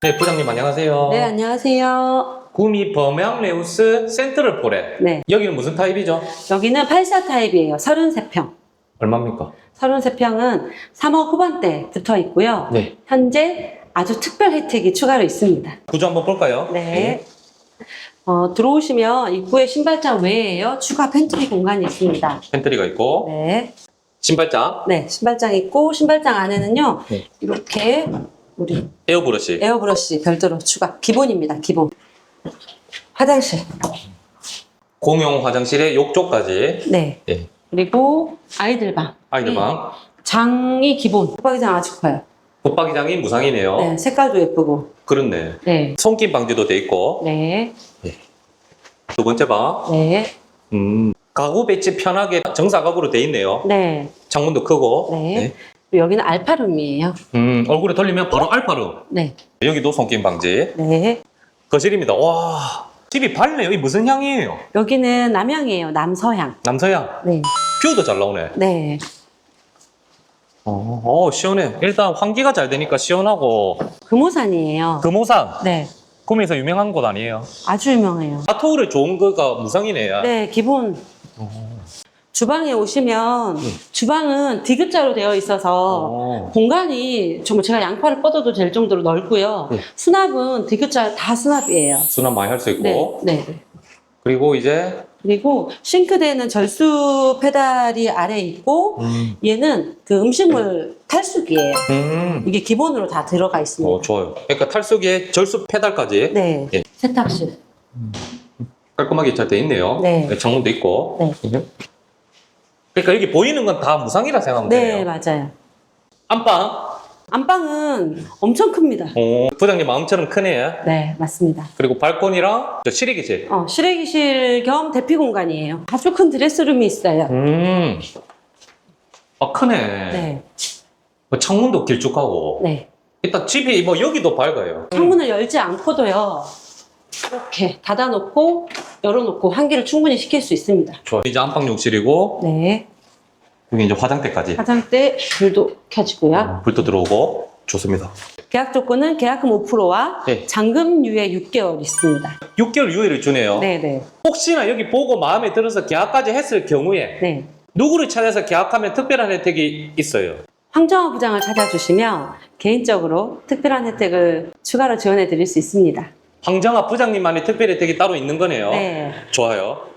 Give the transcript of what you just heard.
네, 부장님 안녕하세요. 네, 안녕하세요. 구미 범양 레우스 센트럴 포레. 네, 여기는 무슨 타입이죠? 여기는 8사 타입이에요. 33평. 얼마입니까? 33평은 3억 후반대 붙어 있고요. 네. 현재 아주 특별 혜택이 추가로 있습니다. 구조 한번 볼까요? 네. 어, 들어오시면 입구에 신발장 외에요. 추가 팬트리 공간이 있습니다. 팬트리가 있고 네. 신발장, 네, 신발장 있고, 신발장 안에는요, 네. 이렇게 우리 에어브러시. 에어브러시 별도로 추가. 기본입니다, 기본. 화장실. 공용 화장실에 욕조까지. 네. 네. 그리고 아이들 방. 아이들 방. 장이 기본. 붙박이장 아주 커요. 붙박이장이 무상이네요. 네, 색깔도 예쁘고. 그렇네. 네. 손길 방지도 돼 있고. 네. 두 번째 방. 네. 음. 가구 배치 편하게 정사 가구로 돼 있네요. 네. 창문도 크고. 네. 그리고 여기는 알파룸이에요. 음, 얼굴에 돌리면 바로 알파룸. 네. 여기도 손길 방지. 네. 거실입니다. 와. 집이 밝네요. 이 무슨 향이에요? 여기는 남향이에요. 남서향. 남서향. 네. 뷰도 잘 나오네. 네. 어, 어, 시원해. 일단 환기가 잘 되니까 시원하고. 금호산이에요. 금호산. 네. 구미에서 유명한 곳 아니에요? 아주 유명해요. 아토울에 좋은 거가 무상이네. 네, 기본. 주방에 오시면 주방은 디귿자로 되어 있어서 어. 공간이 정말 제가 양팔을 뻗어도 될 정도로 넓고요. 네. 수납은 디귿자 다 수납이에요. 수납 많이 할 수 있고. 네, 네. 그리고 이제 그리고 싱크대는 절수 페달이 아래 있고 음, 얘는 그 음식물 탈수기예요. 음. 이게 기본으로 다 들어가 있습니다. 어, 좋아요. 그러니까 탈수기에 절수 페달까지 네. 예. 세탁실. 깔끔하게 잘 돼 있네요. 네. 창문도 있고. 네. 그러니까 여기 보이는 건 다 무상이라 생각하면 네, 돼요. 맞아요. 안방. 안방은 엄청 큽니다. 어, 부장님 마음처럼 크네. 네, 맞습니다. 그리고 발코니랑 저 실외기실. 어, 실외기실 겸 대피 공간이에요. 아주 큰 드레스룸이 있어요. 음. 아, 크네. 네, 뭐 창문도 길쭉하고. 네. 일단 집이 뭐 여기도 밝아요. 창문을 열지 않고도요. 이렇게 닫아놓고 열어놓고 환기를 충분히 시킬 수 있습니다. 좋아. 이제 안방 욕실이고 네. 여기 이제 화장대까지. 화장대 불도 켜지고요. 불도 들어오고 좋습니다. 계약 조건은 계약금 5%와 네. 잔금 유예 6개월 있습니다. 6개월 유예를 주네요. 네, 네, 혹시나 여기 보고 마음에 들어서 계약까지 했을 경우에 네. 누구를 찾아서 계약하면 특별한 혜택이 있어요. 황정화 부장을 찾아주시면 개인적으로 특별한 혜택을 추가로 지원해 드릴 수 있습니다. 황정아 부장님만의 특별 혜택이 따로 있는 거네요. 네. 좋아요.